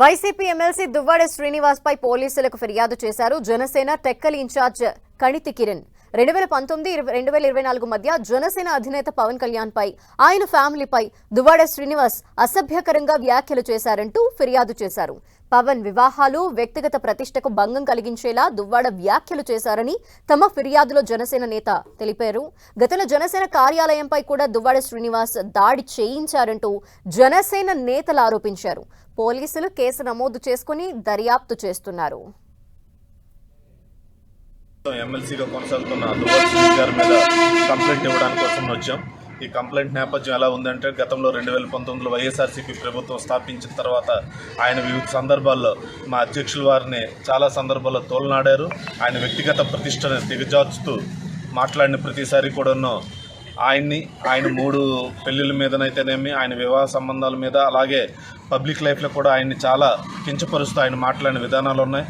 YCP MLC Duvvada Srinivas పై పోలీసులకు ఫిర్యాదు చేశారు జనసేన టెక్కల్ ఇన్ఛార్జ్ కణితి కిరణ్. రెండు వేల పంతొమ్మిది రెండు వేల ఇరవై నాలుగు మధ్య జనసేన అధినేత పవన్ కళ్యాణ్ పై ఆయన ఫ్యామిలీపై దువ్వాడ శ్రీనివాస్ అసభ్యకరంగా వ్యాఖ్యలు చేశారంటూ ఫిర్యాదు చేశారు. పవన్ వివాహాలు వ్యక్తిగత ప్రతిష్టకు భంగం కలిగించేలా దువ్వాడ వ్యాఖ్యలు చేశారని తమ ఫిర్యాదులో జనసేన నేత తెలిపారు. గతంలో జనసేన కార్యాలయంపై కూడా దువ్వాడ శ్రీనివాస్ దాడి చేయించారంటూ జనసేన నేతలు ఆరోపించారు. పోలీసులు కేసు నమోదు చేసుకుని దర్యాప్తు చేస్తున్నారు. ఎమ్మెల్సీగా కొనసాగుతున్న గారి మీద కంప్లైంట్ ఇవ్వడానికి కోసం వచ్చాం. ఈ కంప్లైంట్ నేపథ్యం ఎలా ఉందంటే గతంలో రెండు వేల పంతొమ్మిదిలో వైఎస్ఆర్సీపీ ప్రభుత్వం స్థాపించిన తర్వాత ఆయన వివిధ సందర్భాల్లో మా అధ్యక్షుల వారిని చాలా సందర్భాల్లో తోలనాడారు. ఆయన వ్యక్తిగత ప్రతిష్టను దిగజార్చుతూ మాట్లాడిన ప్రతిసారి కూడాను ఆయన్ని ఆయన మూడు పెళ్ళిళ్ళ మీదనైతేనేమి ఆయన వివాహ సంబంధాల మీద అలాగే పబ్లిక్ లైఫ్లో కూడా ఆయన్ని చాలా కించపరుస్తూ ఆయన మాట్లాడిన విధానాలు ఉన్నాయి.